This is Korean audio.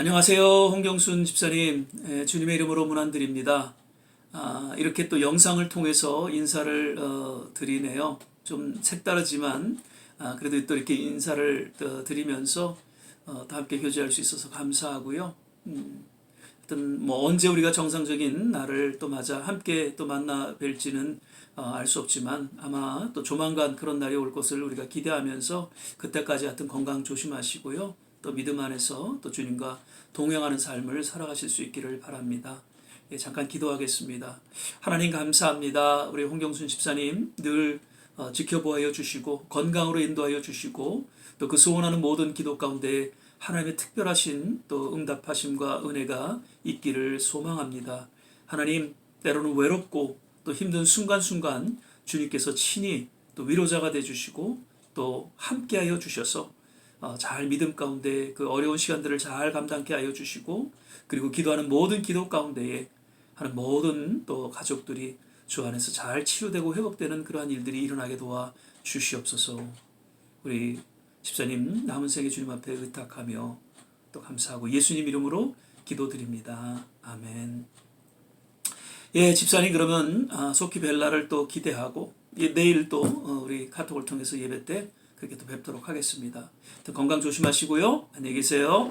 안녕하세요. 홍경순 집사님. 예, 주님의 이름으로 문안드립니다. 아, 이렇게 또 영상을 통해서 인사를 어, 드리네요. 좀 색다르지만 아, 그래도 또 이렇게 인사를 어, 드리면서 어, 다 함께 교제할 수 있어서 감사하고요. 음, 하여튼 뭐 언제 우리가 정상적인 날을 또 맞아 함께 또 만나 뵐지는 어, 알 수 없지만 아마 또 조만간 그런 날이 올 것을 우리가 기대하면서 그때까지 하여튼 건강 조심하시고요. 또 믿음 안에서 또 주님과 동행하는 삶을 살아가실 수 있기를 바랍니다. 예, 잠깐 기도하겠습니다. 하나님 감사합니다. 우리 홍경순 집사님 늘 어, 지켜보아여 주시고 건강으로 인도하여 주시고 또 그 소원하는 모든 기도 가운데 하나님의 특별하신 또 응답하심과 은혜가 있기를 소망합니다. 하나님 때로는 외롭고 또 힘든 순간순간 주님께서 친히 또 위로자가 돼 주시고 또 함께하여 주셔서 어, 잘 믿음 가운데 그 어려운 시간들을 잘 감당케 하여 주시고 그리고 기도하는 모든 기도 가운데에 하는 모든 또 가족들이 주 안에서 잘 치유되고 회복되는 그러한 일들이 일어나게 도와 주시옵소서. 우리 집사님 남은 생에 주님 앞에 의탁하며 또 감사하고 예수님 이름으로 기도드립니다. 아멘. 예, 집사님 그러면 아, 소키 벨라를 또 기대하고 예, 내일 또 어, 우리 카톡을 통해서 예배 때 그렇게 또 뵙도록 하겠습니다. 건강 조심하시고요. 안녕히 계세요.